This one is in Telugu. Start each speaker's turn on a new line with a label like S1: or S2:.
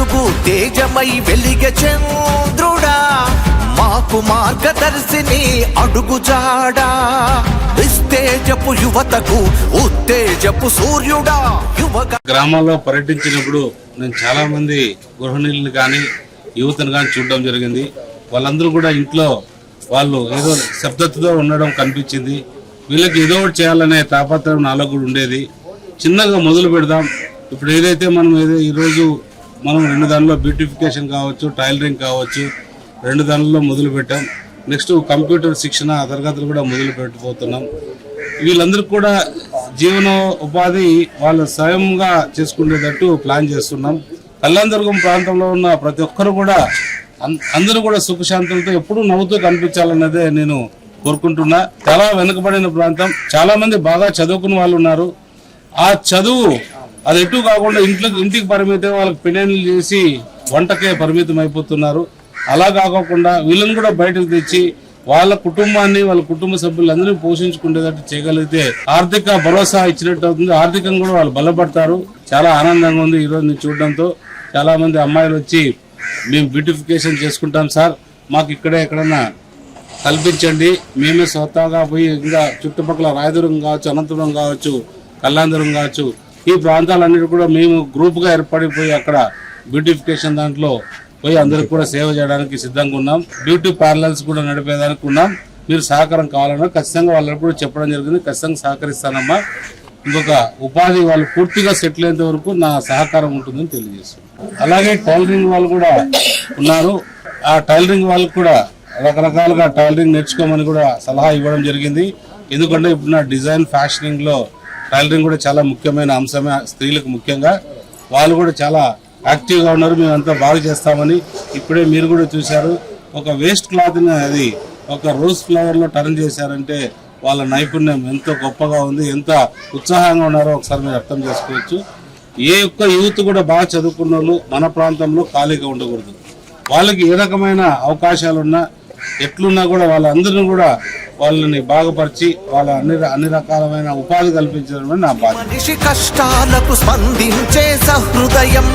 S1: వెలుగు తేజమై వెలిగ చంద్రుడా. మాకు మార్గదర్శిని అడుగుజాడా. నిస్తేజపు యువతకు ఉత్తేజపు సూర్యుడా. యువక
S2: గ్రామాల్లో పర్యటించినప్పుడు నేను చాలా మంది గృహిణులను కానీ యువతను కానీ చూడడం జరిగింది. వాళ్ళందరూ కూడా ఇంట్లో వాళ్ళు ఏదో శబ్దతతో ఉండడం కనిపించింది. వీళ్ళకి ఏదో ఒకటి చేయాలనే తాపత్రయం నాలో కూడా ఉండేది. చిన్నగా మొదలు పెడదాం. ఇప్పుడు ఏదైతే మనం ఏదో ఈరోజు మనం రెండు దానిలో బ్యూటిఫికేషన్ కావచ్చు టైలరింగ్ కావచ్చు రెండు దానిలో మొదలు పెట్టాం. నెక్స్ట్ కంప్యూటర్ శిక్షణ తరగతులు కూడా మొదలు పెట్టబోతున్నాం. వీళ్ళందరికీ కూడా జీవన ఉపాధి వాళ్ళు స్వయంగా చేసుకునేటట్టు ప్లాన్ చేస్తున్నాం. కళ్యాణదుర్గం ప్రాంతంలో ఉన్న ప్రతి ఒక్కరు కూడా అందరూ కూడా సుఖశాంతులతో ఎప్పుడూ నవ్వుతూ కనిపించాలన్నదే నేను కోరుకుంటున్నా. చాలా వెనుకబడిన ప్రాంతం. చాలా మంది బాగా చదువుకున్న వాళ్ళు ఉన్నారు. ఆ చదువు అది ఎటు కాకుండా ఇంట్లో ఇంటికి పరిమితం వాళ్ళకి పెళ్ళిళ్ళు చేసి వంటకే పరిమితం అయిపోతున్నారు అలా కాకుండా వీళ్ళని కూడా బయటకు తెచ్చి వాళ్ళ కుటుంబాన్ని వాళ్ళ కుటుంబ సభ్యులందరినీ పోషించుకునేటట్టు చేయగలిగితే ఆర్థిక భరోసా ఇచ్చినట్టు అవుతుంది. ఆర్థికంగా కూడా వాళ్ళు బలపడతారు. చాలా ఆనందంగా ఉంది ఈరోజు నేను చూడడంతో. చాలా మంది అమ్మాయిలు వచ్చి మేము బ్యూటిఫికేషన్ చేసుకుంటాం సార్. మాకు ఇక్కడే ఎక్కడన్నా కల్పించండి. మేమే స్వతహాగా పోయి ఇంకా చుట్టుపక్కల రాయదుర్గం కావచ్చు అనంతపురం కావచ్చు కళ్యాణదుర్గం కావచ్చు ఈ ప్రాంతాలన్నిటి కూడా మేము గ్రూప్గా ఏర్పడిపోయి అక్కడ బ్యూటిఫికేషన్ దాంట్లో పోయి అందరికి కూడా సేవ చేయడానికి సిద్ధంగా ఉన్నాం. బ్యూటీ పార్లర్స్ కూడా నడిపేదానికి ఉన్నాం. మీరు సహకారం కావాలన్నా ఖచ్చితంగా వాళ్ళకి కూడా చెప్పడం జరిగింది. ఖచ్చితంగా సహకరిస్తానమ్మా. ఇంకొక ఉపాధి వాళ్ళు పూర్తిగా సెటిల్ అయ్యేంత వరకు నా సహకారం ఉంటుందని తెలియజేస్తున్నాను. అలాగే టైలరింగ్ వాళ్ళు కూడా ఉన్నారు. ఆ టైలరింగ్ వాళ్ళకు కూడా రకరకాలుగా టైలరింగ్ నేర్చుకోమని కూడా సలహా ఇవ్వడం జరిగింది. ఎందుకంటే ఇప్పుడు నా డిజైన్ ఫ్యాషనింగ్లో టైలరింగ్ కూడా చాలా ముఖ్యమైన అంశమే స్త్రీలకు ముఖ్యంగా. వాళ్ళు కూడా చాలా యాక్టివ్గా ఉన్నారు మేము అంతా బాగా చేస్తామని ఇప్పుడే మీరు కూడా చూశారు. ఒక వేస్ట్ క్లాత్ని అది ఒక రోజ్ ఫ్లవర్లో టర్న్ చేశారంటే వాళ్ళ నైపుణ్యం ఎంత గొప్పగా ఉంది ఎంత ఉత్సాహంగా ఉన్నారో ఒకసారి మీరు అర్థం చేసుకోవచ్చు. ఏ ఒక్క యూత్ కూడా బాగా చదువుకున్న వాళ్ళు మన ప్రాంతంలో ఖాళీగా ఉండకూడదు. వాళ్ళకి ఏ రకమైన అవకాశాలు ఉన్నా ఎట్లున్నా కూడా వాళ్ళందరినీ కూడా వాళ్ళని బాగుపరిచి వాళ్ళ అన్ని అన్ని రకాలమైన ఉపాధి కల్పించడం నా బాధ్యత.
S1: మనిషి కష్టాలకు స్పందించే సహృదయం.